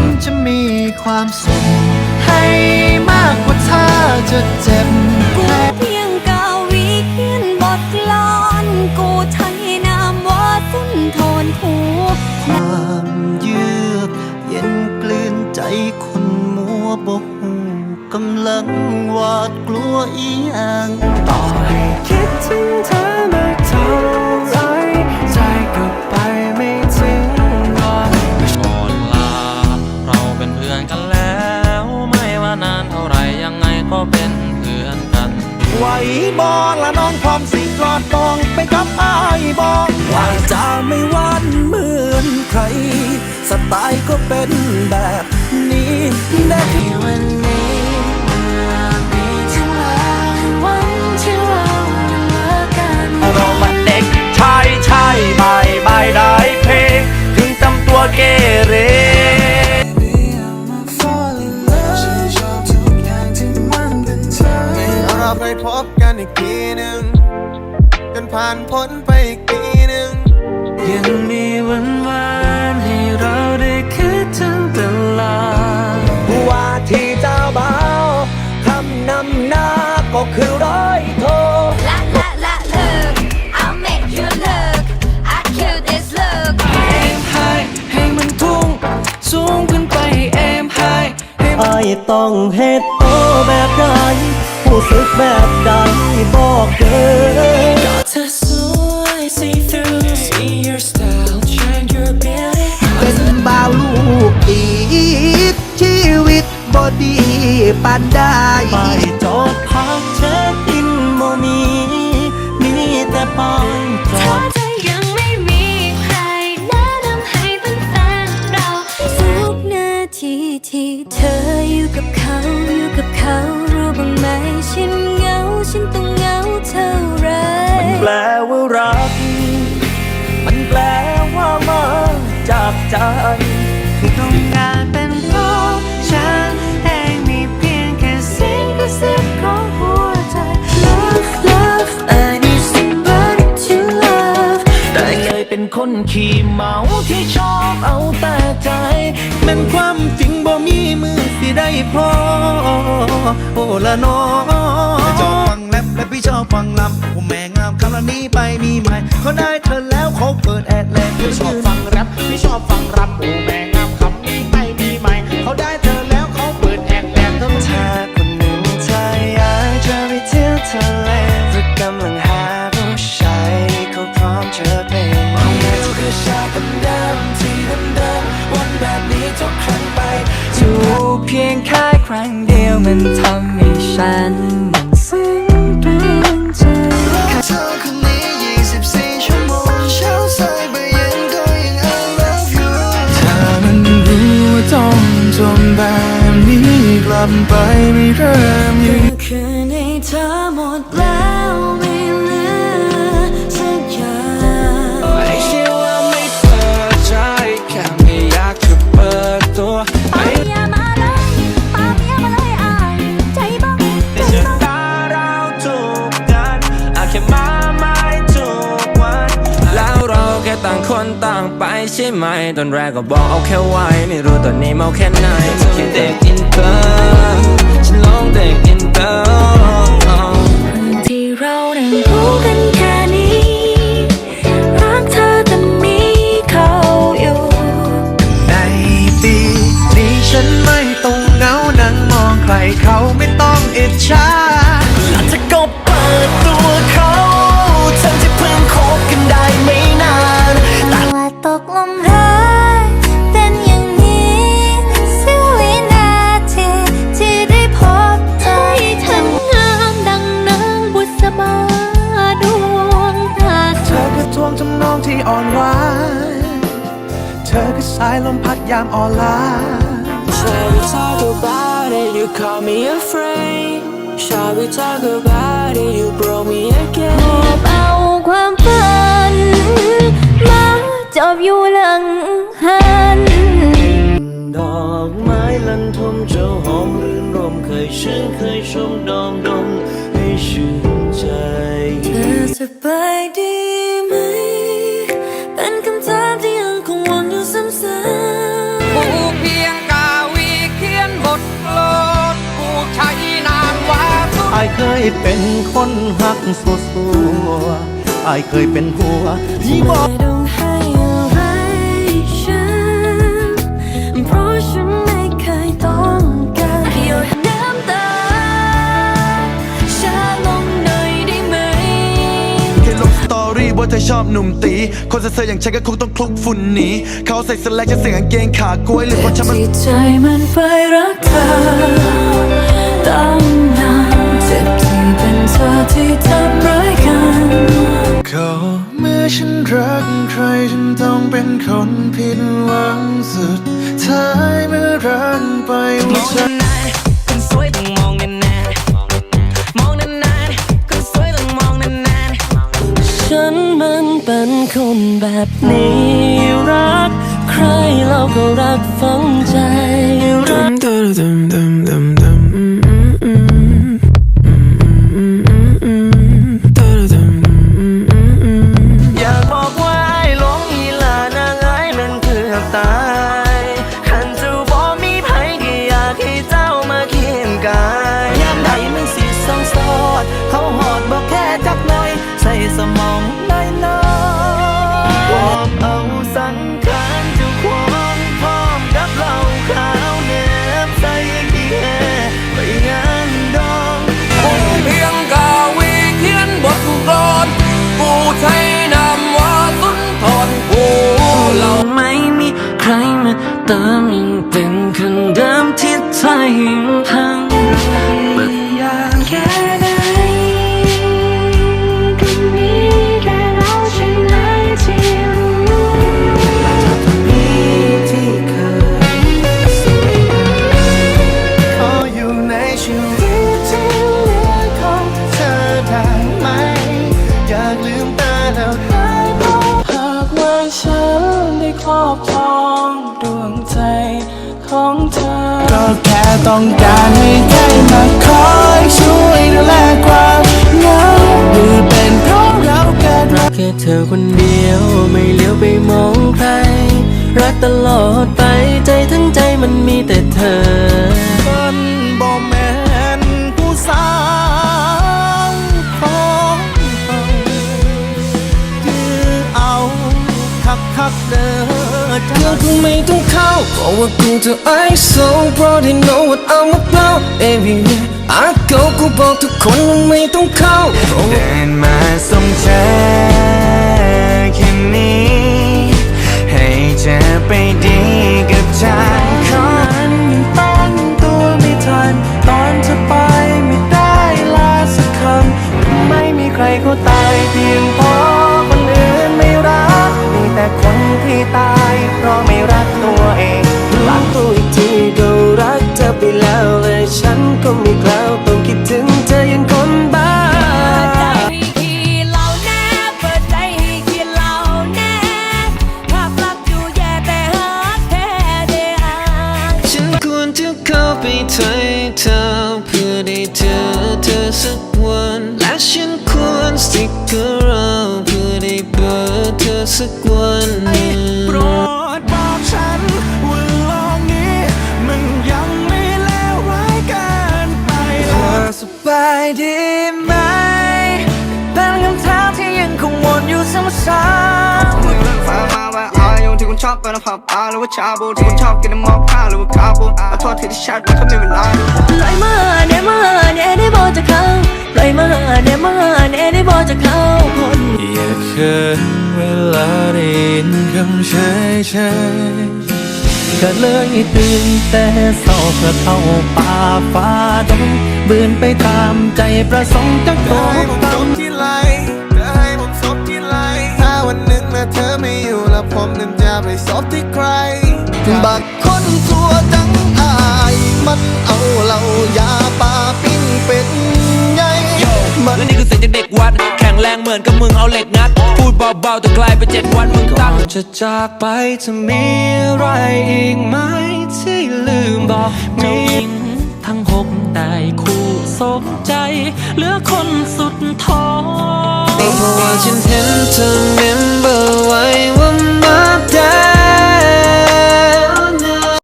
นจะมีความสุขให้มากกว่าถ้าจะเจ็บแค่เพียงกาวีเขียนบทกลอนกูใช้นามว่าสุนทรภู่ความเยือกเย็นกลืนใจคนมัวบกกำลังหวาดกลัวอีหยังต่อให้คิดถึงเธอมากเท่า ไหวบอละน้องพร้อมสิกอดตองไปกับอายบอกว่าจะไม่หวานเหมือนใคร สไตล์ก็เป็นแบบนี้ได้วันนี้เมื่อมีถึงแล้ววันที่เราเลิกกันเรามันเด็กชายชายบาย แบบใดผู้สึกแบบใดบอกเด้อเธอสวย see through see your style shine your beauty เป็นบ่าวลูกอีกชีวิตบอดีปานได้ไปจอดพักเช็คอินโมมี มีแต่ปอย ใจต้องการเป็นขอฉันเองมีเพียงแค่เสียงกระซิบของหัวใจ Love love I need somebody to love แต่เลยเป็นคนขี้เมาที่ชอบเอาแต่ใจแมันความจริงบ่มีมือสิได้พอโอ้ละน้อชอบฟัง พี่ชอบฟังลำผมแม่งามคำละนี้ไปมีใหม่เขาได้เธอแล้วเขาเปิดแอดแลนพี่ชอบฟังแรปพี่ชอบฟังรับโอ้แม่งามคำนี้ไม่มีใหม่เขาได้เธอแล้วเขาเปิดแอดแลนทั้งถ้าคนหนึ่งเธออยากจะไปเที่ยวทะเลหรือกำลังหาผู้ชายเขาพร้อมจะเป็นเราคือชาติเดิมๆที่เดิมๆวันแบบนี้ทุกครั้งไปจูบเพียงแค่ครั้งเดียวมันทำให้ฉัน ลับไปไม่เริ่มยังคืนให้เธอหมดแล้วไม่เหลือสักอย่างไม่ใช่ว่าไม่เปิดใจแค่ไม่อยากจะเปิดตัวปมียมาเลยปาเมียมาเลยอายใจบ้องใจบ้องตาเราจูบกันอาแค่มาไม่ทุกวันแล้วเราแค่ต่างคนต่างไปใช่ไหมตอนแรกก็บอกเอาแค่ไว้ไม่รู้ตอนนี้เมาแค่ไหนฉันแค่เด็ก องอิจฉาแล้วเธอก็เปิดตัวเขาทั้งที่เพิ่งคบกันได้ไม่นานว่าตกลมรักเป็นอย่างนี้เสี้ยววินาทีที่ได้พบเธอทั้งงามดังนางบุษบาดวงตาเธอคือทวงทำนองที่อ่อนหวานเธอคือสายลมพัดยามอ่อนล้า Shall we talk about it? You call me a friend. Shall we talk about it? You broke me ห again. อบเอาความฝัน มาจอบอยู่หลังหัน ดอกไม้ลันทมเจ้าหอมรื่นรมเคยชื่นเคยชมดอมดมให้ชื่นใจ เธอสบายดี เคยเป็นคนหักสัวสัวอายเคยเป็นหัวที่บอกว่าเธอชอบหนุ่มตี คนเซ่อๆอย่างฉันก็คงต้องคลุกฝุ่นหนีเขาใส่สแลกจะเสียงกางเกงขากล้วยหรือเพราะฉันมันใจมันไปรักเธอตั้งนาน เจ็บที่เป็นเธอที่ทำร้ายกันก็เมื่อฉันรักใครฉันต้องเป็นคนผิดหวังสุดท้ายเมื่อรักไปว่าฉันคนสวยต้องมองนานๆมองนานๆคนสวยต้องมองนานๆฉันมันเป็นคนแบบนี้รักใครเราก็รักฝังใจรักอย ฉันได้ครอบครองดวงใจของเธอ ก็แค่ต้องการให้ใครมาคอยช่วยดูแลความเหงาหรือเป็นเพราะเราเกิดมาแค่เธอคนเดียวไม่เลี้ยวไปมองใคร รักตลอดไปใจทั้งใจมันมีแต่เธอ เธองไม่ต้องเข้าเพราะว่ากูจะ I so proud you know what I'm about everywhere I go กูบอกทุกคนว่าไม่ต้องเข้าเดินมาส่งเธอแค่นี้ ให้เธอไปดีกับฉันขอฉันยังตั้งตัวไม่ทัน ตอนเธอไปไม่ได้ลาสักคำไม่มีใครเขาตายเพียง ก็ไม่กล้าต้องคิดถึงเธอยังคนบ้าใจให้ขี้เหล่าแน่เปิดใจให้ขี้เหล่าแน่ภาพลักษณ์ดูแย่แต่ฮักแท้เด้อฉันควรจะเข้าไปถอยเธอเพื่อได้เจอเธอสักวัน และฉันควร stick around เพื่อได้เบอร์เธอสักวัน ซ้ำๆมึงเลิกฟ้ามาว่าอายงที่คุณชอบเป็นผับอาหรือว่าชาบูที่คุณชอบกินน้ำมอกผ้าหรือว่าคาบูขอโทษที่ที่แชทว่าเธอไม่เวลาปล่อยมาเนี่ยมาเนี่ยได้บอกจะเข้าปล่อยมาเนี่ยมาเนี่ยได้บอกจะเข้าคนอย่าเขินเวลาได้ยินคำเฉยเฉยก็เลยตื่นแต่เศร้าเพื่อเข้าป่าฟ้าดงบืนไปตามใจประสงค์จะโตให้ผมตาม ผมนั้นจะไปซบที่ใครบักคนสัวจังอาย มันเอาเหล่ายาปลาปิ้งเป็ดใหญ่มันและนี่คือเสียงจากเด็กวัด แข็งแรงเหมือนกับมึงเอาเหล็กงัด พูดเบาๆแต่กลายเป็นเจ็ดวันมึงตั้งจะจากไปจะมีอะไรอีกไหมที่ลืมบอกมี เหลือคนสุดท้อเพราะว่าฉันเห็นเธอเมมเบอร์ไว้ว่ามาได้